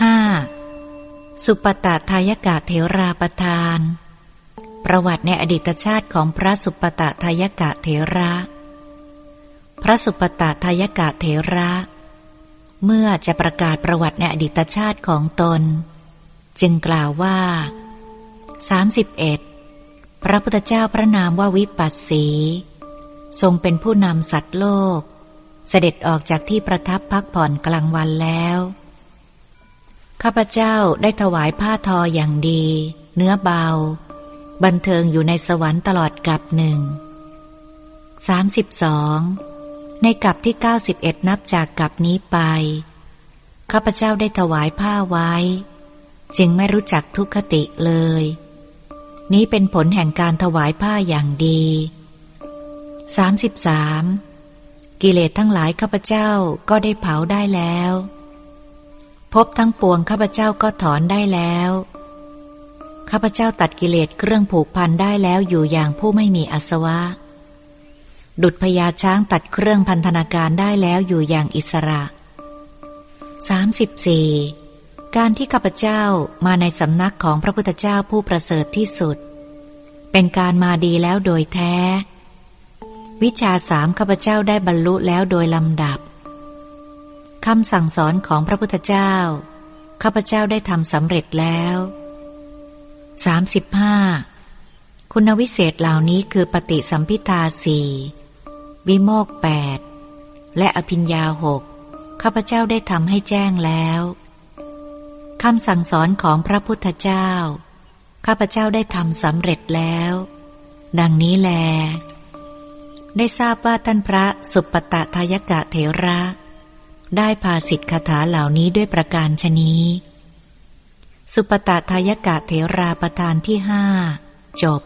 5. สุปตะทายกะเถราประทาน ประวัติในอดีตชาติของพระสุปตะทายกะเถระ พระสุปตะทายกะเถระ เมื่อจะประกาศประวัติในอดีตชาติของตน จึงกล่าวว่า 31. พระพุทธเจ้าพระนามว่าวิปัสสี ทรงเป็นผู้นำสัตว์โลก เสด็จออกจากที่ประทับพักผ่อนกลางวันแล้ว ข้าพเจ้าได้ถวายผ้าทออย่างดี เนื้อเบา บันเทิงอยู่ในสวรรค์ตลอดกับหนึ่ง 32. ในกับที่ 91 นับจากกับนี้ไป ข้าพเจ้าได้ถวายผ้าไว้ จึงไม่รู้จักทุกขติเลย นี้เป็นผลแห่งการถวายผ้าอย่างดี 33. กิเลสทั้งหลายข้าพเจ้าก็ได้เผาได้แล้ว พบทั้งปวงข้าพเจ้าก็ถอนได้แล้ว ข้าพเจ้าตัดกิเลสเครื่องผูกพันได้แล้วอยู่อย่างผู้ไม่มีอสวะ ดุดพญาช้างตัดเครื่องพันธนาการได้แล้วอยู่อย่างอิสระ 34. การที่ข้าพเจ้ามาในสำนักของพระพุทธเจ้าผู้ประเสริฐที่สุด เป็นการมาดีแล้วโดยแท้ วิชาสามข้าพเจ้าได้บรรลุแล้วโดยลำดับ คำสั่งสอนของพระพุทธเจ้า ข้าพเจ้าได้ทำสำเร็จแล้ว 35. คุณวิเศษเหล่านี้คือปฏิสัมพิทาสี่วิโมกแปดและอภิญญาหกข้าพเจ้าได้ทำให้แจ้งแล้วคำสั่งสอนของพระพุทธเจ้า ข้าพเจ้าได้ทำสำเร็จแล้ว ดังนี้แล ได้ทราบว่าท่านพระสุปตะทายกะเถระ ได้พาสิทธิคาถาเหล่านี้ด้วยประการชนีสุปตะทายกะเถราประธานที่ห้าจบ